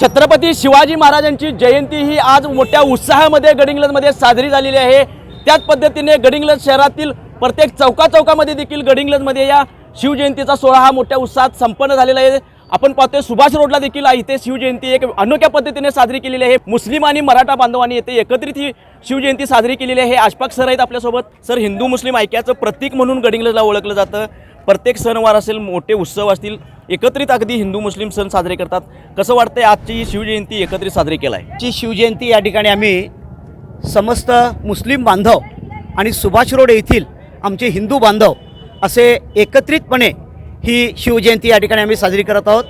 छत्रपती शिवाजी महाराजांची जयंती ही आज मोठ्या उत्साहामध्ये गडिंग्लजमध्ये साजरी झालेली आहे. त्याच पद्धतीने गडिंग्लज शहरातील प्रत्येक चौका चौकामध्ये देखील गडिंग्लजमध्ये या शिवजयंतीचा सोहळा हा मोठ्या उत्साहात संपन्न झालेला आहे. आपण पाहतोय सुभाष रोडला देखील इथे शिवजयंती एक अनोख्या पद्धतीने साजरी केलेली आहे. मुस्लिम आणि मराठा बांधवांनी येथे एकत्रित ही शिवजयंती साजरी केलेली आहे. हे आशपाक सर आहेत आपल्यासोबत. सर हिंदू मुस्लिम ऐक्याचं प्रतीक म्हणून गडिंग्लजला ओळखलं जातं. प्रत्येक सणवार असेल मोठे उत्सव असतील एकत्रित अगदी हिंदू मुस्लिम सण साजरे करतात. कसं वाटतंय आजची शिवजयंती एकत्रित साजरी केला आहे ची शिवजयंती या ठिकाणी आम्ही समस्त मुस्लिम बांधव आणि सुभाष रोड येथील आमचे हिंदू बांधव असे एकत्रितपणे ही शिवजयंती या ठिकाणी आम्ही साजरी करत आहोत.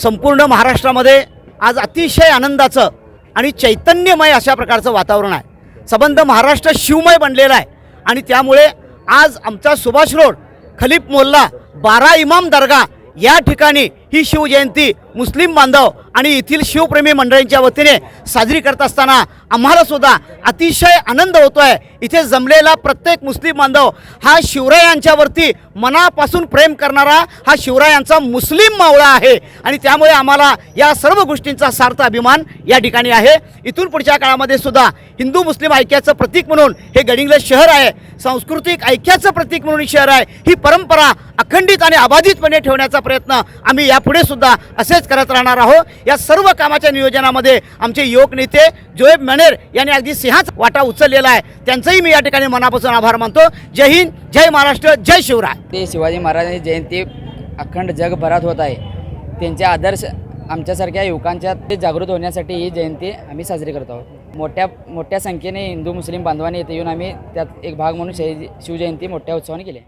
संपूर्ण महाराष्ट्रामध्ये आज अतिशय आनंदाचं आणि चैतन्यमय अशा प्रकारचं वातावरण आहे. संबंध महाराष्ट्र शिवमय बनलेला आहे आणि त्यामुळे आज आमचा सुभाष रोड खलीफ मोल्ला बारा इमाम दर्गा या ठिकाणी ही शिवजयंती मुस्लिम बांधव आणि येथील शिवप्रेमी मंडळींच्या वतीने साजरी करत असताना आम्हाला सुद्धा अतिशय आनंद होतो आहे इथे जमलेला प्रत्येक मुस्लिम बांधव हा शिवरायांच्यावरती मनापासून प्रेम करणारा हा शिवरायांचा मुस्लिम मावळा आहे. आणि त्यामुळे आम्हाला या सर्व गोष्टींचा सार्थ अभिमान या ठिकाणी आहे. इथून पुढच्या काळामध्ये सुद्धा हिंदू मुस्लिम ऐक्याचं प्रतीक म्हणून हे गडिंग्लज शहर आहे. सांस्कृतिक ऐक्याचं प्रतीक म्हणून शहर आहे. ही परंपरा अखंडित आणि अबाधितपणे ठेवण्याचा प्रयत्न आम्ही या यापुढे सुद्धा असेच करत राहणार आहोत. या सर्व कामाच्या नियोजनामध्ये आमचे योग नेते जोएब मनेर यांनी अगदी सिंहाच वाटा उचललेला आहे. त्यांचंही मी या ठिकाणी मनापासून आभार मानतो. जय हिंद जय महाराष्ट्र जय शिवराय. ते शिवाजी महाराजांची जयंती अखंड जगभरात होत आहे. त्यांचे आदर्श आमच्यासारख्या युवकांच्या ते जागृत होण्यासाठी ही जयंती आम्ही साजरी करत आहोत. मोठ्या मोठ्या संख्येने हिंदू मुस्लिम बांधवांनी इथे येऊन आम्ही त्यात एक भाग म्हणून शही शिवजयंती मोठ्या उत्सवाने केली